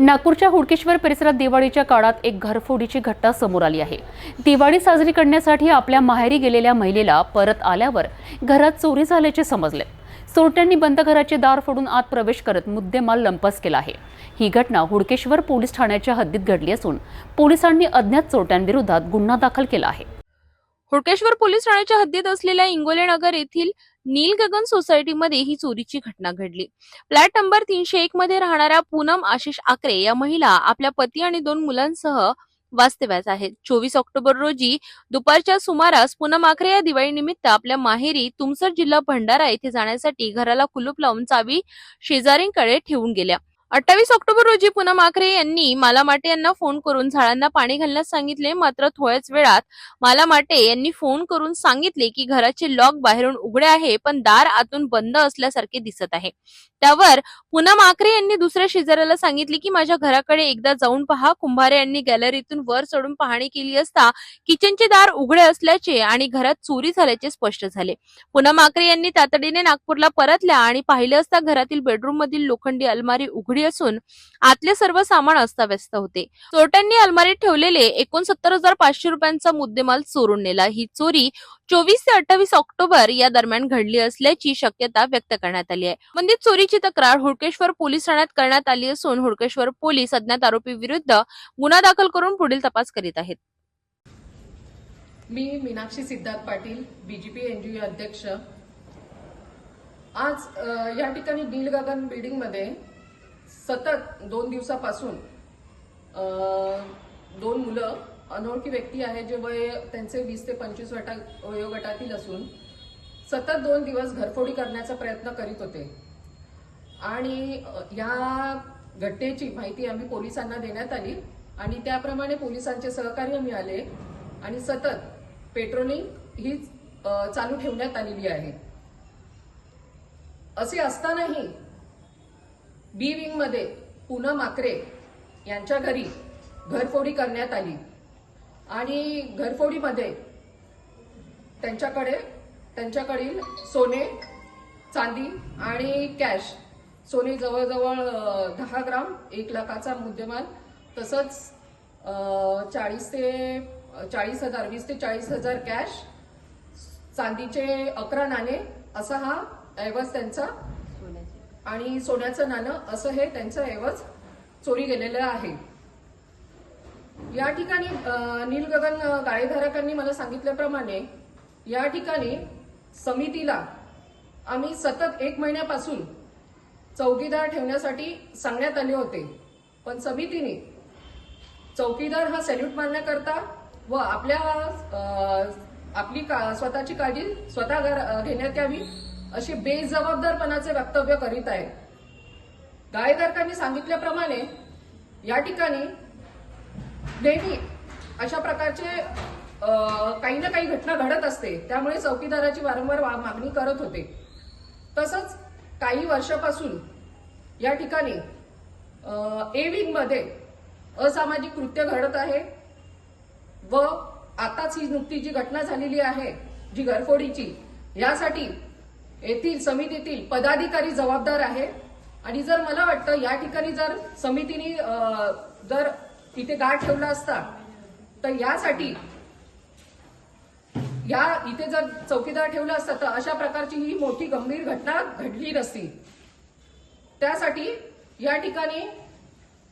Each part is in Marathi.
नागपूरच्या हुडकेश्वर परिसरात दिवाळीच्या काळात एक घरफोडीची घटना समोर आली आहे. दिवाळी साजरी करण्यासाठी आपल्या माहेरी गेलेल्या महिलेला परत आल्यावर घरात चोरी झाल्याचे समजले. चोरट्यांनी बंद घराचे दार फोडून आत प्रवेश करत मुद्देमाल लंपास केला आहे. ही घटना हुडकेश्वर पोलीस ठाण्याच्या हद्दीत घडली असून पोलिसांनी अज्ञात चोरट्यांविरोधात गुन्हा दाखल केला आहे. हुडकेश्वर पोलीस ठाण्याच्या हद्दीत असलेल्या इंगोले नगर येथील नील गगन सोसायटीमध्ये ही चोरीची घटना घडली. फ्लॅट नंबर तीनशे एक मध्ये राहणाऱ्या पूनम आशिष आकरे या महिला आपल्या पती आणि दोन मुलांसह वास्तव्यास आहेत. चोवीस ऑक्टोबर रोजी दुपारच्या सुमारास पूनम आकरे या दिवाळीनिमित्त आपल्या माहेरी तुमसर जिल्हा भंडारा येथे जाण्यासाठी घराला कुलूप लावून चावी शेजारींकडे ठेवून गेल्या. अठ्ठावीस ऑक्टोबर रोजी पूनम आकरे यांनी माला माटे यांना फोन करून झाडांना पाणी घालण्यास सांगितले. मात्र थोड्याच वेळात माला माटे यांनी फोन करून सांगितले की घराचे लॉक बाहेरून उघडे आहे पण दार आतून बंद असल्यासारखे दिसत आहे. त्यावर पूनम आकरे यांनी दुसऱ्या शेजाऱ्याला सांगितले की माझ्या घराकडे एकदा जाऊन पहा. कुंभारे यांनी गॅलरीतून वर चढून पाहणी केली असता किचनचे दार उघडे असल्याचे आणि घरात चोरी झाल्याचे स्पष्ट झाले. पूनम आकरे यांनी तातडीने नागपूरला परतल्या आणि पाहिले असता घरातील बेडरूम मधील लोखंडी अलमारी उघडी असून आतले सर्व सामान अस्ताव्यस्त होते. चोरट्यांनी अलमारीत ठेवलेले एकोणसत्तर हजार पाचशे रुपयांचा मुद्देमाल चोरून नेला. ही चोरी चोवीस ते अठ्ठावीस ऑक्टोबर या दरम्यान घडली असल्याची शक्यता व्यक्त करण्यात आली आहे. म्हणजे चोरीची तक्रार हुडकेश्वर पोलीस ठाण्यात करण्यात आली असून हुडकेश्वर पोलीस अज्ञात आरोपी विरुद्ध गुन्हा दाखल करून पुढील तपास करीत आहेत. मी मीनाक्षी सिद्धार्थ पाटील बीजेपी एनजीओ अध्यक्ष. आज या ठिकाणी बिल गगन बिल्डिंगमध्ये सतत दोन दिवसापासून दोन मुलं अनोळखी व्यक्ती आहेत जे वय त्यांचे वीस ते पंचवीस वटा वयोगटातील असून सतत दोन दिवस घरफोडी करण्याचा प्रयत्न करीत होते. आणि या घटनेची माहिती आम्ही पोलिसांना देण्यात आली आणि त्याप्रमाणे पोलिसांचे सहकार्य मिळाले आणि सतत पेट्रोलिंग ही चालू ठेवण्यात आलेली आहे. असे असतानाही बी विंगमध्ये पूनम माकरे यांच्या घरी घरफोडी करण्यात आली. आणि घरफोडीमध्ये त्यांच्याकडे त्यांच्याकडील सोने चांदी आणि कॅश सोने जवळजवळ दहा ग्राम एक लाखाचा मुद्देमाल. तसंच चाळीस ते चाळीस हजार वीस ते चाळीस हजार कॅश चांदीचे अकरा नाणे. असा हा ऐवज त्यांचा आणि सोन्याचं नाणं असं हे त्यांचं ऐवज चोरी गेलेलं आहे. या ठिकाणी नीलगगन गाळेधारकांनी मला सांगितल्याप्रमाणे या ठिकाणी समितीला आम्ही सतत एक महिन्यापासून चौकीदार ठेवण्यासाठी सांगण्यात आले होते. पण समितीने चौकीदार हा सॅल्यूट मारण्याकरता व आपल्या आपली का- स्वतःची काळजी स्वतः घेण्यात यावी अशी बेजबाबदारपणाचे वक्तव्य करीत आहे गायधारकांनी सांगितल्याप्रमाणे या ठिकाणी नेहमी अशा प्रकारचे काही ना काही घटना घडत असते. त्यामुळे चौकीदाराची वारंवार वा- मागणी करत होते. तसंच काही वर्षापासून या ठिकाणी ए विंग असामाजिक कृत्य घडत आहे व आताच ही नुकती जी घटना झालेली आहे जी घरफोडीची यासाठी येथील समितीतील पदाधिकारी जबाबदार आहे आणि जर मला वाटतं या ठिकाणी जर समितीने जर इथे गाठ ठेवला असता तर यासाठी या इथे जर चौकीदार ठेवला असता तर अशा प्रकारची ही मोठी गंभीर घटना घडली नसती. त्यासाठी या ठिकाणी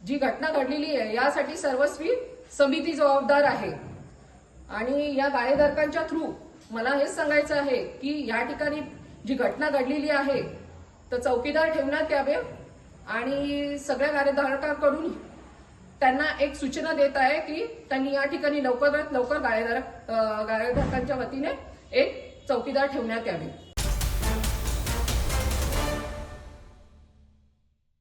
जी घटना घडलेली आहे यासाठी सर्वस्वी समिती जबाबदार आहे. आणि या गाळेधारकांच्या थ्रू मला हेच सांगायचं आहे की या ठिकाणी जी घटना घडलेली आहे तर चौकीदार ठेवण्यात यावे आणि सगळ्या कार्यधारकांकडून त्यांना एक सूचना देत आहे की त्यांनी या ठिकाणी लवकरात लवकर गाळेधारक अं, गाळेधारकांच्या वतीने एक चौकीदार ठेवण्यात यावे.